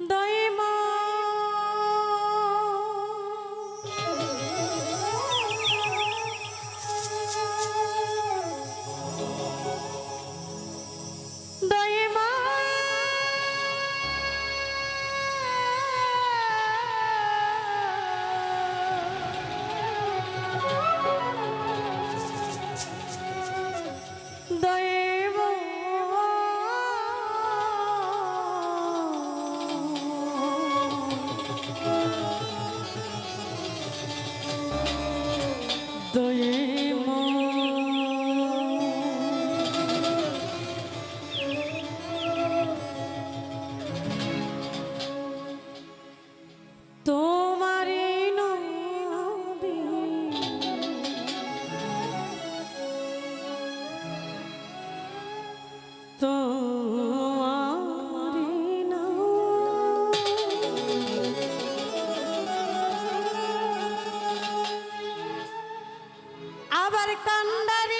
দয়া আবার কান্ডারি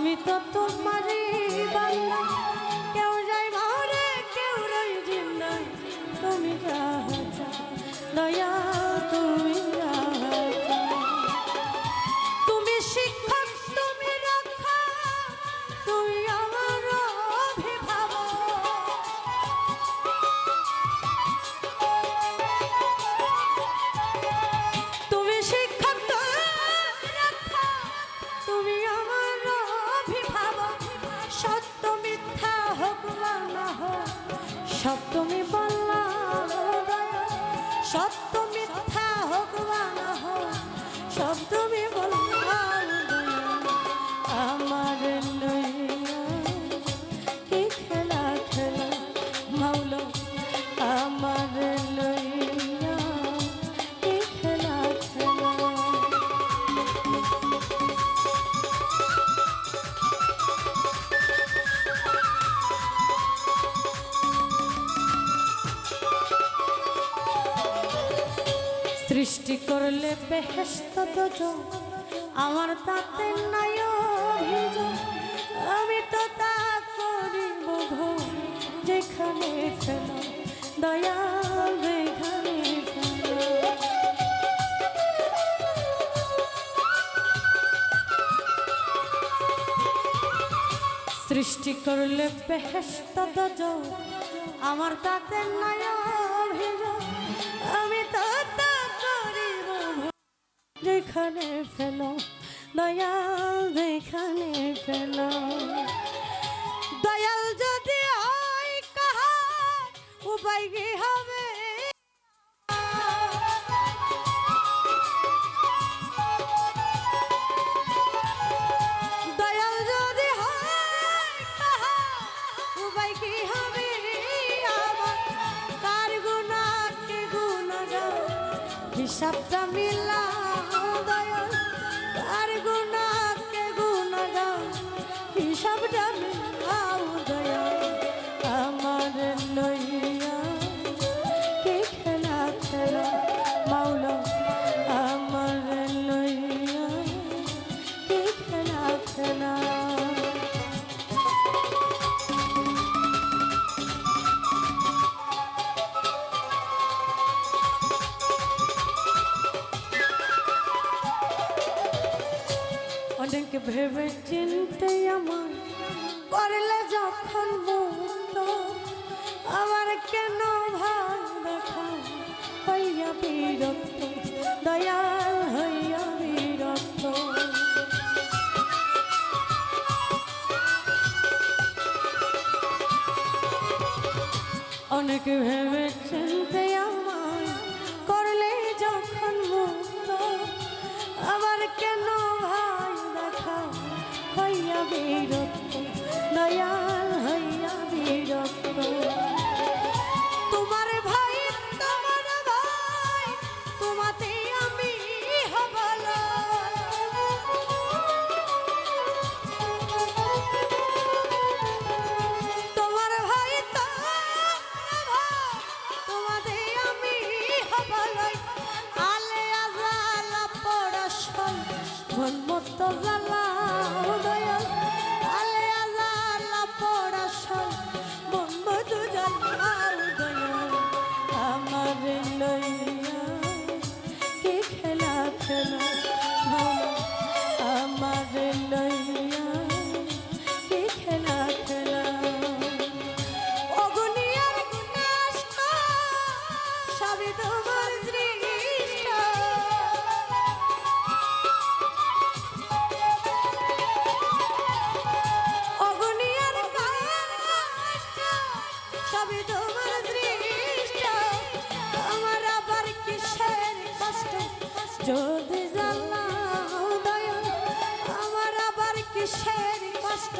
আমি তো তোমারই বান্দা। কেউ যাই মরে কেউ রই জিন্দা তুমি যাহা দয়া, তুমি তুমি শিক্ষক, তুমি রক্ষা। তুমি সপ্তমী পাল্লা সৃষ্টি করলে বেহেস্ত আমার তাতে নাই আমি তো তা করিব যেখানে দয়া সৃষ্টি করলে বেহেস্ত দোজ আমার তাতে নয় যেখানে ফেল দয়াল যেখানে ফেল। দয়াল যদি হয় কাহা উপায় কি হবে ভেবে চিনতে আমার করলে যখন মুক্ত আমার কেন ভাই দেখা হইয়া বিরক্ত, দয়াল হইয়া বিরক্ত? অনেক ভেবে চিনতে আমার করলে যখন মুক্ত আবার কেন বিরক্ত দয়াল হইয়া বিরক্ত তোমার ভাই তোমার ভাই তোমাতে আমি হবলা। তোমার ভাই তোমাদের আমি হবলাই যদি জানা আমার আবার কিসের কষ্ট?